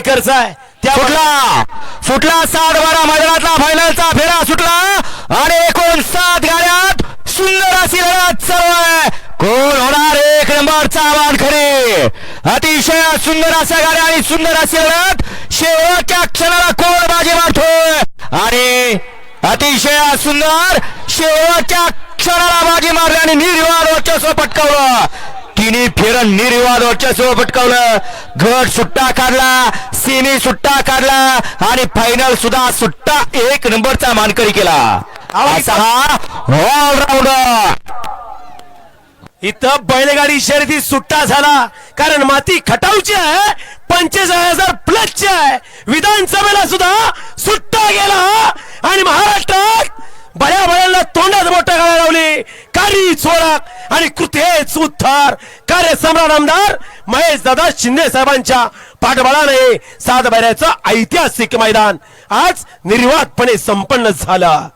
एकरचा आहे. त्या सुटला सुटला सात बारा मैदानातला फायनलचा फेरा सुटला. आणि एकूण सात गाड्यात सुंदर अशी लढत सर्व आहे. कोण होणार एक नंबरचा खरे. अतिशय सुंदर अशा गाड्या आणि सुंदर अशी लढत. शेवटच्या क्षणाला कोण बाजी मारतोय? आणि अतिशय सुंदर शेवटच्या क्षणाला बाजी मारली आणि निर्विवाद वर्चस्व पटकावलं. तिन्ही फेरन निर्विवाद वर्चस्व पटकावलं. गट सुट्टा काढला सेमी सुट्टा काढला आणि फायनल सुद्धा सुट्टा एक नंबरचा मानकरी केला. असा हा ऑलराऊंडर इथं बैलगाडी शर्यती सुट्टा झाला. कारण माती खटावची आहे पंचेचाळीस हजार प्लसची आहे. विधानसभेला सुद्धा सुट्टा गेला. आणि महाराष्ट्रात बऱ्या बऱ्यांना तोंडात कारी चोराक आणि कृतेच उत्तर कार्य सम्राट आमदार महेश दादा शिंदे साहेबांच्या पाठबळाने सातबाऱ्याचं ऐतिहासिक मैदान आज निर्वातपणे संपन्न झालं.